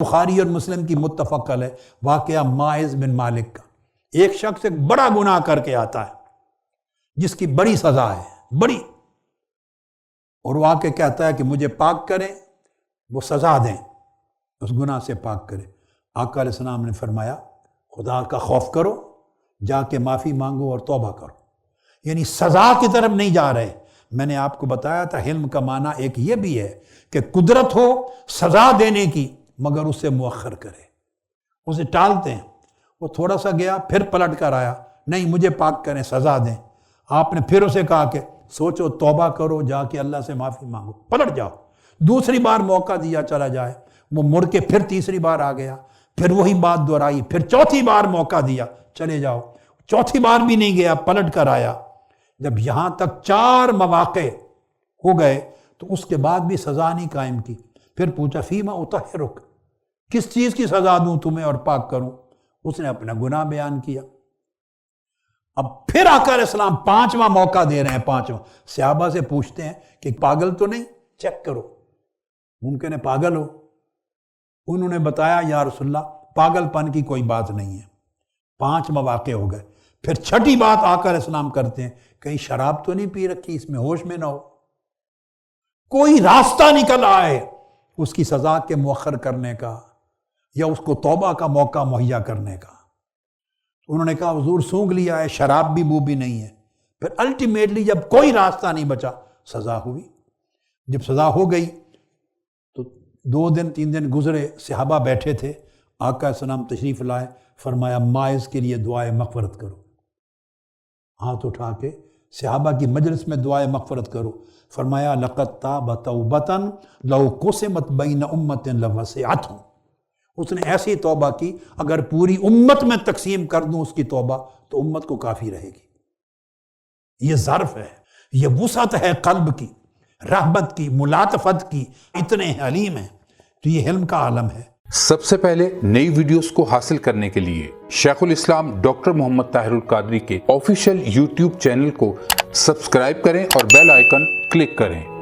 بخاری اور مسلم کی متفق ہے، واقعہ ماعز بن مالک کا۔ ایک شخص ایک بڑا گناہ کر کے آتا ہے، جس کی بڑی سزا ہے، بڑی۔ اور وہ آ کے کہتا ہے کہ مجھے پاک کریں، وہ سزا دیں، اس گناہ سے پاک کرے آقا علیہ السلام نے فرمایا، خدا کا خوف کرو، جا کے معافی مانگو اور توبہ کرو۔ یعنی سزا کی طرف نہیں جا رہے۔ میں نے آپ کو بتایا تھا، حلم کا معنی ایک یہ بھی ہے کہ قدرت ہو سزا دینے کی۔ مگر اسے مؤخر کرے۔ اسے ٹالتے ہیں۔ وہ تھوڑا سا گیا، پھر پلٹ کر آیا۔ نہیں، مجھے پاک کریں، سزا دیں۔ آپ نے پھر اسے کہا کہ سوچو، توبہ کرو، جا کے اللہ سے معافی مانگو۔ پلٹ جاؤ۔ دوسری بار موقع دیا چلا جائے۔ وہ مڑ کے پھر تیسری بار آ گیا۔ پھر وہی بات دہرائی۔ پھر چوتھی بار موقع دیا۔ چلے جاؤ۔ چوتھی بار بھی نہیں گیا، پلٹ کر آیا۔ جب یہاں تک چار مواقع ہو گئے، تو اس کے بعد بھی سزا نہیں قائم کی۔ پھر پوچھا فیما اتحرک کس چیز کی سزا دوں تمہیں اور پاک کروں؟ اس نے اپنا گناہ بیان کیا۔ اب پھر آقا علیہ السلام پانچواں موقع دے رہے ہیں، پانچواں۔ صحابہ سے پوچھتے ہیں کہ پاگل تو نہیں؟ چیک کرو۔ ممکن ہے پاگل ہو۔ انہوں نے بتایا، یا رسول اللہ، پاگل پن کی کوئی بات نہیں ہے۔ پانچ مواقع ہو گئے۔ پھر چھٹی بات آقا علیہ السلام کرتے ہیں، کہیں شراب تو نہیں پی رکھی؟ اس میں ہوش میں نہ ہو۔ کوئی راستہ نکل آئے اس کی سزا کے مؤخر کرنے کا۔ یا اس کو توبہ کا موقع مہیا کرنے کا۔ انہوں نے کہا، حضور سونگ لیا ہے، شراب بھی بو بھی نہیں ہے۔ پھر الٹیمیٹلی جب کوئی راستہ نہیں بچا، سزا ہوئی۔ جب سزا ہو گئی تو دو دن، تین دن گزرے، صحابہ بیٹھے تھے، آقا السلام تشریف لائے، فرمایا، مائز کے لیے دعائیں مغفرت کرو۔ ہاتھ اٹھا کے صحابہ کی مجلس میں دعائیں مغفرت کرو۔ فرمایا لقت توبتن لو قسمت بین امت لوسعت ہوں اس نے ایسی توبہ کی، اگر پوری امت میں تقسیم کر دوں اس کی توبہ، تو امت کو کافی رہے گی۔ یہ ظرف ہے، یہ وسعت ہے قلب کی، رحمت کی ملاطفت کی، اتنے علیم ہیں۔ تو یہ علم کا عالم ہے۔ سب سے پہلے نئی ویڈیوز کو حاصل کرنے کے لیے شیخ الاسلام ڈاکٹر محمد طاہر القادری کے آفیشیل یوٹیوب چینل کو سبسکرائب کریں اور بیل آئیکن کلک کریں۔